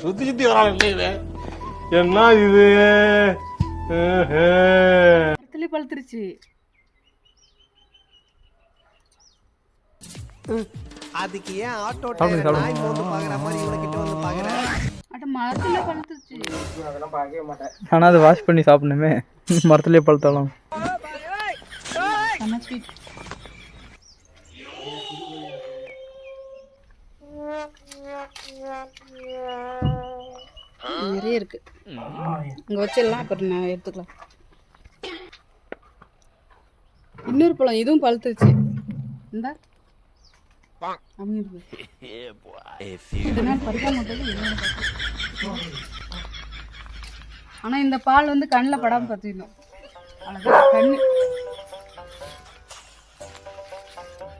சுத்தி சுத்தி வரான் இவன் என்ன இது. மரத்துலயே பழுத்துருச்சு. அதுக்கு ஏன் ஆட்டோ டயர். நாய் மோந்து பாக்குற மாதிரி இவனுக்கிட்ட வந்து பாக்குற? அட மரத்துல பழுத்துருச்சு. ஆனால் அது வாஷ் பண்ணி சாப்பிடணுமே. மரத்துலேயே பழுத்தாலும். ஸ்வீட் நிறைய இருக்கு. இங்க வச்சிடலாம். அப்புறம் நான் எடுத்துக்கலாம். இன்னொரு பழம். இதுவும் பழுத்துருச்சு. இந்த. ஆனா இந்த பால் வந்து கண்ணில் படாம பார்த்துக்கணும் அவ்வளோதான் கண்ணு.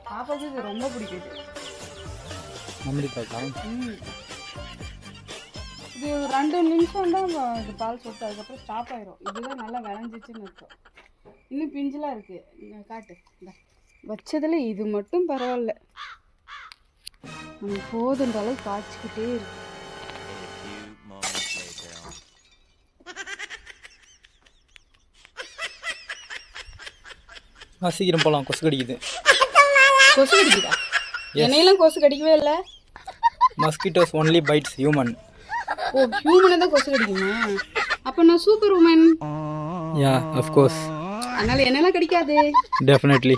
பாப்பாவுக்கு ரொம்ப பிடிக்குது. அமெரிக்கா. இது ரெண்டு நிமிஷம் தான் இது பால் சொட்டு அதுக்கப்புறம் ஸ்டாப் ஆயிரும். இதுதான் நல்லா விளைஞ்சிச்சுன்னு அர்த்தம். இன்னும் பிஞ்சுலாம் இருக்கு. இங்க காட்டு. இந்த. வச்சதுல இது மட்டும் பரவாயில்ல நமக்கு போதுன்ற அளவுக்கு காய்ச்சிக்கிட்டே இருக்கு. சீக்கிரம் போகலாம் கொசு கடிக்குது. கொசு கடிக்குதா? என்னையெல்லாம் கொசு கடிக்கவே இல்லை. மஸ்கிட்டோஸ் ஒன்லி பைட்ஸ் ஹியூமன் ஓ ஹியூமனை தான் கொசு கடிக்குமா அப்போ நான் சூப்பர் உமன் யா அஃப்கோர்ஸ் அதனால என்னெல்லாம் கடிக்காது? டெஃபினெட்லி